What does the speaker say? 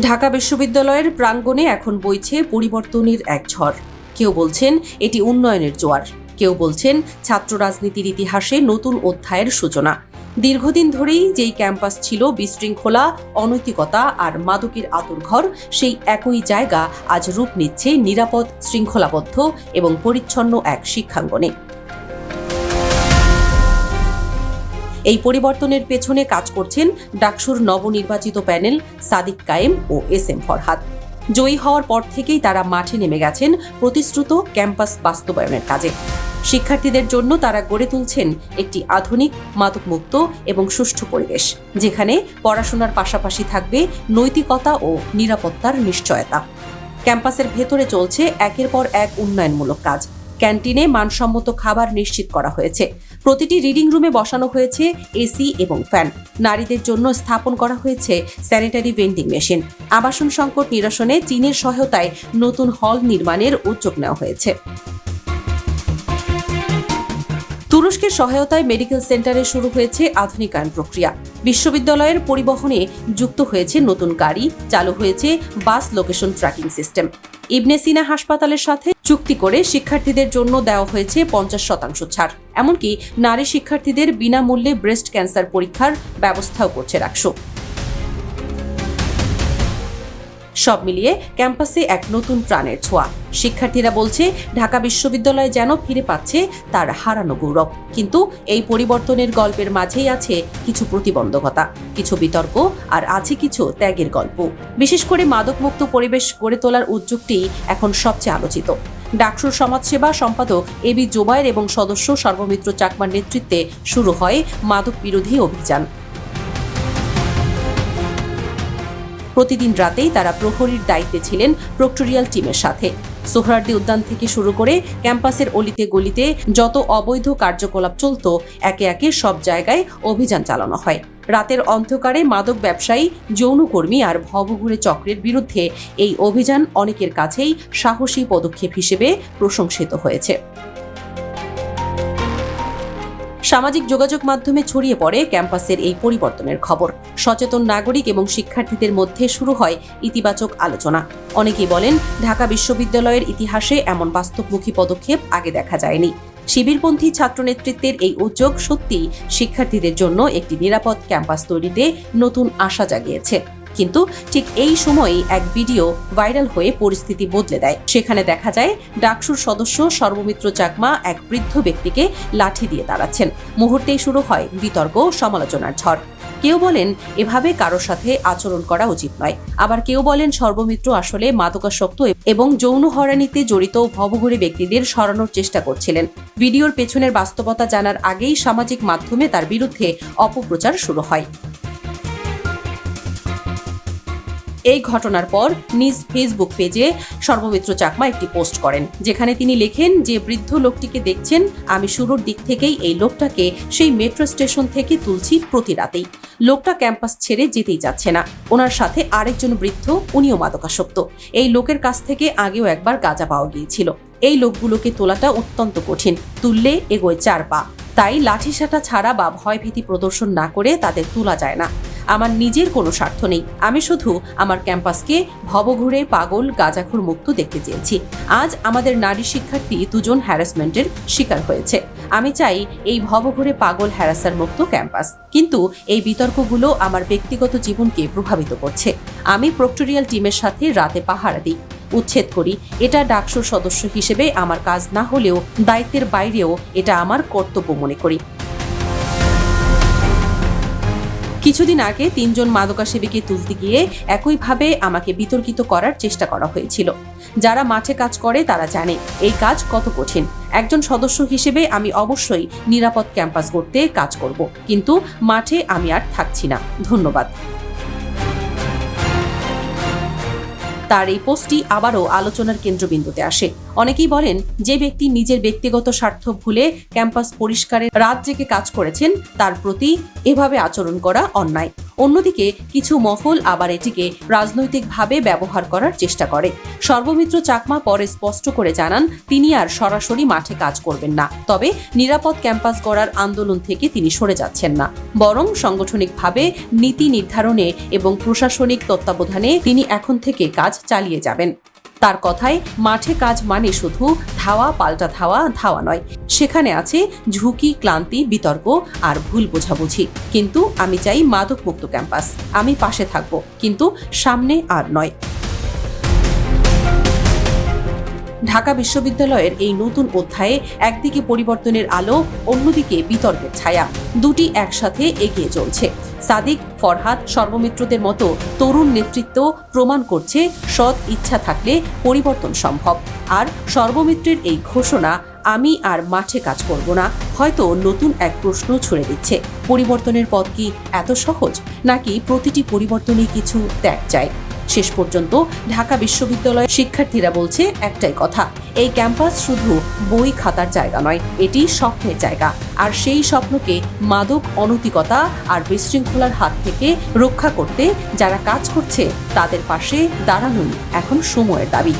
ঢাকা বিশ্ববিদ্যালয়ের প্রাঙ্গণে এখন বইছে পরিবর্তনের এক ঝড়। কেউ বলছেন এটি উন্নয়নের জোয়ার। কেউ বলছেন ছাত্র রাজনীতির ইতিহাসে নতুন অধ্যায়ের সূচনা। দীর্ঘদিন ধরেই যেই ক্যাম্পাস ছিল বিশৃঙ্খলা, অনৈতিকতা আর মাদকের আতুরঘর সেই একই জায়গা আজ রূপ নিচ্ছে নিরাপদ, শৃঙ্খলাবদ্ধ এবং পরিচ্ছন্ন এক শিক্ষাঙ্গনে। এই পরিবর্তনের পেছনে কাজ করছেন ডাকসুর নবনির্বাচিত প্যানেল সাদিক কায়েম ও এস এম ফরহাদ। জয়ী হওয়ার পর থেকেই তারা মাঠে নেমে গেছেন প্রতিশ্রুত ক্যাম্পাস বাস্তবায়নের কাজে। শিক্ষার্থীদের জন্য তারা গড়ে তুলছেন একটি আধুনিক, মাদকমুক্ত এবং সুষ্ঠু পরিবেশ, যেখানে পড়াশোনার পাশাপাশি থাকবে নৈতিকতা ও নিরাপত্তার নিশ্চয়তা। ক্যাম্পাসের ভেতরে চলছে একের পর এক উন্নয়নমূলক কাজ। ক্যান্টিনে মানসম্মত খাবার নিশ্চিত করা হয়েছে। প্রতিটি রিডিং রুমে বসানো হয়েছে এসি এবং ফ্যান নারীদের জন্য স্থাপন করা হয়েছে স্যানিটারি ভেন্ডিং মেশিন আবাসন সংকট নিরসনে চীনের সহায়তায় নতুন হল নির্মাণের উদ্যোগ নেওয়া হয়েছে। তুরস্কের সহায়তায় মেডিকেল সেন্টারে শুরু হয়েছে আধুনিকায়ন প্রক্রিয়া। বিশ্ববিদ্যালয়ের পরিবহনে যুক্ত হয়েছে নতুন গাড়ি, চালু হয়েছে bus location tracking system. Ibne Sina হাসপাতালের সাথে চুক্তি করে শিক্ষার্থীদের জন্য দেওয়া হয়েছে পঞ্চাশ শতাংশ ছাড়। এমনকি নারী শিক্ষার্থীদের বিনামূল্যে ব্রেস্ট ক্যান্সার পরীক্ষার ব্যবস্থাও করছে রাকসো। সব মিলিয়ে ক্যাম্পাসে এক নতুন প্রাণের ছোঁয়া। শিক্ষার্থীরা বলছে, ঢাকা বিশ্ববিদ্যালয় যেন ফিরে পাচ্ছে তার হারানো গৌরব। কিন্তু এই পরিবর্তনের গল্পের মাঝেই আছে কিছু প্রতিবন্ধকতা, কিছু বিতর্ক আর আছে কিছু ত্যাগের গল্প। বিশেষ করে মাদকমুক্ত পরিবেশ গড়ে তোলার উদ্যোগটি এখন সবচেয়ে আলোচিত। ডাকসুর সমাজসেবা সম্পাদক এবি জোবায়ের এবং সদস্য সর্বমিত্র চাকমার নেতৃত্বে শুরু হয় মাদক বিরোধী অভিযান। প্রতিদিন রাতেই তারা প্রহরীর দায়িত্বে ছিলেন প্রক্টোরিয়াল টিমের সাথে। সোহরার্দি উদ্যান থেকে শুরু করে ক্যাম্পাসের অলিতে গলিতে যত অবৈধ কার্যকলাপ চলত, একে একে সব জায়গায় অভিযান চালানো হয়। রাতের অন্ধকারে মাদক ব্যবসায়ী যৌনকর্মী আর ভবঘুরে চক্রের বিরুদ্ধে এই অভিযান অনেকের কাছেই সাহসী পদক্ষেপ হিসেবে প্রশংসিত হয়েছে। সামাজিক যোগাযোগ মাধ্যমে ছড়িয়ে পড়ে ক্যাম্পাসের এই পরিবর্তনের খবর। সচেতন নাগরিক এবং শিক্ষার্থীদের মধ্যে শুরু হয় ইতিবাচক আলোচনা। অনেকেই বলেন, ঢাকা বিশ্ববিদ্যালয়ের ইতিহাসে এমন বাস্তবমুখী পদক্ষেপ আগে দেখা যায়নি। শিবিরপন্থী ছাত্র নেতৃত্বের এই উদ্যোগ সত্যিই শিক্ষার্থীদের জন্য একটি নিরাপদ ক্যাম্পাস তৈরিতে নতুন আশা জাগিয়েছে। কিন্তু ঠিক এই সময়েই এক ভিডিও ভাইরাল হয়ে পরিস্থিতি বদলে দেয়। সেখানে দেখা যায়, ডাকসুর সদস্য সর্বমিত্র চাকমা এক বৃদ্ধ ব্যক্তিকে লাঠি দিয়ে দাঁড়াচ্ছেন মুহূর্তেই শুরু হয় বিতর্ক, সমালোচনার ঝড়। কেউ বলেন, এভাবে কারোর সাথে আচরণ করা উচিত নয়। আবার কেউ বলেন, সর্বমিত্র আসলে মাদকাসক্ত এবং যৌন হয়রানিতে জড়িত ভবঘুরে ব্যক্তিদের সরানোর চেষ্টা করছিলেন। ভিডিওর পেছনের বাস্তবতা জানার আগেই সামাজিক মাধ্যমে তার বিরুদ্ধে অপপ্রচার শুরু হয়। এই ঘটনার পর নিজ ফেসবুক পেজে সর্বমিত্র চাকমা একটি পোস্ট করেন, যেখানে তিনি লেখেন, যে বৃদ্ধ লোকটিকে দেখছেন, আমি শুরুর দিক থেকেই এই লোকটাকে সেই মেট্রো স্টেশন থেকে তুলছি প্রতি রাতেই। লোকটা ক্যাম্পাস ছেড়ে যেতেই যাচ্ছে না। ওনার সাথে আরেকজন বৃদ্ধ, উনিও মাদকাসক্ত। এই লোকের কাছ থেকে আগেও একবার গাঁজা পাওয়া গিয়েছিল। এই লোকগুলোকে তোলাটা অত্যন্ত কঠিন। তুললে এগোয় চার পা। তাই লাঠিসাটা ছাড়া বা ভয়ভীতি প্রদর্শন না করে তাদের তোলা যায় না। আমার নিজের কোনো স্বার্থ নেই। আমি শুধু আমার ক্যাম্পাসকে ভবঘুরে পাগল, গাজাখুর মুক্ত দেখতে চেয়েছি। আজ আমাদের নারী শিক্ষার্থী দুজন হ্যারাসমেন্টের শিকার হয়েছে। আমি চাই এই ভবঘুরে পাগল হ্যারাসার মুক্ত ক্যাম্পাস। কিন্তু এই বিতর্কগুলো আমার ব্যক্তিগত জীবনকে প্রভাবিত করছে। আমি প্রক্টোরিয়াল টিমের সাথে রাতে পাহারা দিই। উচ্ছেদ করি। এটা ডাকসুর সদস্য হিসেবে আমার কাজ না হলেও দায়িত্বের বাইরেও এটা আমার কর্তব্য মনে করি। কিছুদিন আগে তিনজন মাদকাসেবীকে তুলতে গিয়ে একইভাবে আমাকে বিতর্কিত করার চেষ্টা করা হয়েছিল। যারা মাঠে কাজ করে তারা জানে এই কাজ কত কঠিন। একজন সদস্য হিসেবে আমি অবশ্যই নিরাপদ ক্যাম্পাস গড়তে কাজ করব, কিন্তু মাঠে আমি আর থাকছি না। ধন্যবাদ। তার এই পোস্টটি আবারও আলোচনার কেন্দ্রবিন্দুতে আসে। অনেকেই বলেন, যে ব্যক্তি নিজের ব্যক্তিগত স্বার্থ ভুলে ক্যাম্পাস পরিষ্কারের রাত জেগে কাজ করেছেন, তার প্রতি এভাবে আচরণ করা অন্যায়। অন্যদিকে কিছু মহল আবার এটিকে রাজনৈতিকভাবে ব্যবহার করার চেষ্টা করে। সর্বমিত্র চাকমা পরে স্পষ্ট করে জানান, তিনি আর সরাসরি মাঠে কাজ করবেন না। তবে নিরাপদ ক্যাম্পাস গড়ার আন্দোলন থেকে তিনি সরে যাচ্ছেন না। বরং সাংগঠনিকভাবে নীতি নির্ধারণে এবং প্রশাসনিক তত্ত্বাবধানে তিনি এখন থেকে কাজ চালিয়ে যাবেন। তার কথায় মাঠে কাজ মানে শুধু ধাওয়া, পাল্টা ধাওয়া ধাওয়া নয়। সেখানে আছে ঝুঁকি, ক্লান্তি, বিতর্ক আর ভুল বোঝাবুঝি। কিন্তু আমি চাই মাদক মুক্ত ক্যাম্পাস। আমি পাশে থাকব, কিন্তু সামনে আর নয়। ঢাকা বিশ্ববিদ্যালয়ের এই নতুন অধ্যায়ে একদিকে পরিবর্তনের আলো, অন্যদিকে বিতর্কের ছায়া। দুটি একসাথে এগিয়ে চলছে। সাদিক, ফরহাদ সর্বমিত্রদের মতো তরুণ নেতৃত্ব প্রমাণ করছে সৎ ইচ্ছা থাকলে পরিবর্তন সম্ভব। আর সর্বমিত্রের এই ঘোষণা, আমি আর মাঠে কাজ করব না, হয়তো নতুন এক প্রশ্ন ছুড়ে দিচ্ছে। পরিবর্তনের পথ কি এত সহজ? নাকি প্রতিটি পরিবর্তনে কিছু ত্যাগ চায়? শেষ পর্যন্ত ঢাকা বিশ্ববিদ্যালয়ের শিক্ষার্থীরা বলছে একটাই কথা, এই ক্যাম্পাস শুধু বই খাতার জায়গা নয়, এটি স্বপ্নের জায়গা। আর সেই স্বপ্নকে মাদক, অনৈতিকতা আর বিশৃঙ্খলার হাত থেকে রক্ষা করতে যারা কাজ করছে, তাদের পাশে দাঁড়ানোই এখন সময়ের দাবি।